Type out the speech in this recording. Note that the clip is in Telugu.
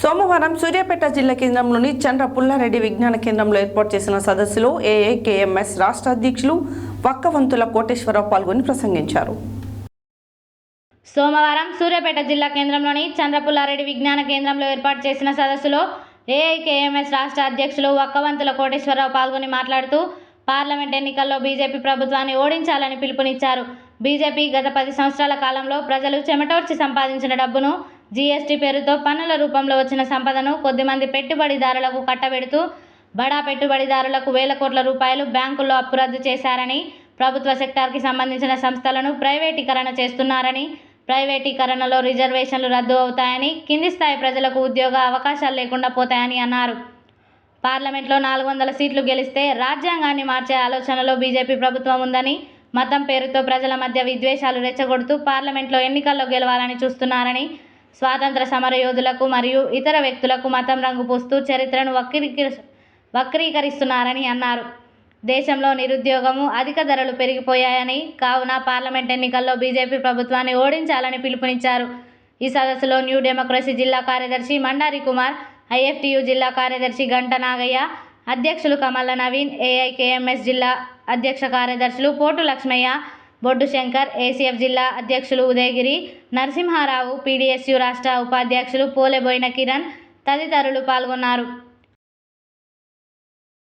సోమవారం సూర్యాపేట జిల్లా కేంద్రంలోని చంద్ర పుల్లారెడ్డి విజ్ఞాన కేంద్రంలో ఏర్పాటు చేసిన సదస్సులో ఏఏకేఎంఎస్ రాష్ట్ర అధ్యక్షులు వక్కవంతుల కోటేశ్వరరావు పాల్గొని ప్రసంగించారు. సోమవారం సూర్యాపేట జిల్లా కేంద్రంలోని చంద్రపుల్లారెడ్డి విజ్ఞాన కేంద్రంలో ఏర్పాటు చేసిన సదస్సులో ఏఐకేఎంఎస్ రాష్ట్ర అధ్యక్షులు వక్కవంతుల కోటేశ్వరరావు పాల్గొని మాట్లాడుతూ పార్లమెంట్ ఎన్నికల్లో బీజేపీ ప్రభుత్వాన్ని ఓడించాలని పిలుపునిచ్చారు. బీజేపీ గత పది సంవత్సరాల కాలంలో ప్రజలు చెమటోర్చి సంపాదించిన డబ్బును జీఎస్టీ పేరుతో పన్నుల రూపంలో వచ్చిన సంపదను కొద్దిమంది పెట్టుబడిదారులకు కట్టబెడుతూ బడా పెట్టుబడిదారులకు వేల కోట్ల రూపాయలు బ్యాంకుల్లో అప్పు రద్దు చేశారని ప్రభుత్వ సెక్టార్కి సంబంధించిన సంస్థలను ప్రైవేటీకరణ చేస్తున్నారని ప్రైవేటీకరణలో రిజర్వేషన్లు రద్దు అవుతాయని కింది స్థాయి ప్రజలకు ఉద్యోగ అవకాశాలు లేకుండా పోతాయని అన్నారు. పార్లమెంట్లో నాలుగు వందల సీట్లు గెలిస్తే రాజ్యాంగాన్ని మార్చే ఆలోచనలో బీజేపీ ప్రభుత్వం ఉందని మతం పేరుతో ప్రజల మధ్య విద్వేషాలు రెచ్చగొడుతూ పార్లమెంట్లో ఎన్నికల్లో గెలవాలని చూస్తున్నారని స్వాతంత్ర సమర యోధులకు మరియు ఇతర వ్యక్తులకు మతం రంగు పూస్తూ చరిత్రను వక్రీకరి వక్రీకరిస్తున్నారని అన్నారు. దేశంలో నిరుద్యోగము అధిక ధరలు పెరిగిపోయాయని కావున పార్లమెంట్ ఎన్నికల్లో బీజేపీ ప్రభుత్వాన్ని ఓడించాలని పిలుపునిచ్చారు. ఈ సదస్సులో న్యూ డెమోక్రసీ జిల్లా కార్యదర్శి మండారి కుమార్ ఐఎఫ్టియు జిల్లా కార్యదర్శి గంట నాగయ్య అధ్యక్షులు కమల నవీన్ ఏఐకేఎంఎస్ జిల్లా అధ్యక్ష కార్యదర్శులు పోటు లక్ష్మయ్య బొడ్డు శంకర్ ఏసీఎఫ్ జిల్లా అధ్యక్షులు ఉదయగిరి నరసింహారావు పీడీఎస్యు రాష్ట్ర ఉపాధ్యక్షులు పోలెబోయిన కిరణ్ తదితరులు పాల్గొన్నారు.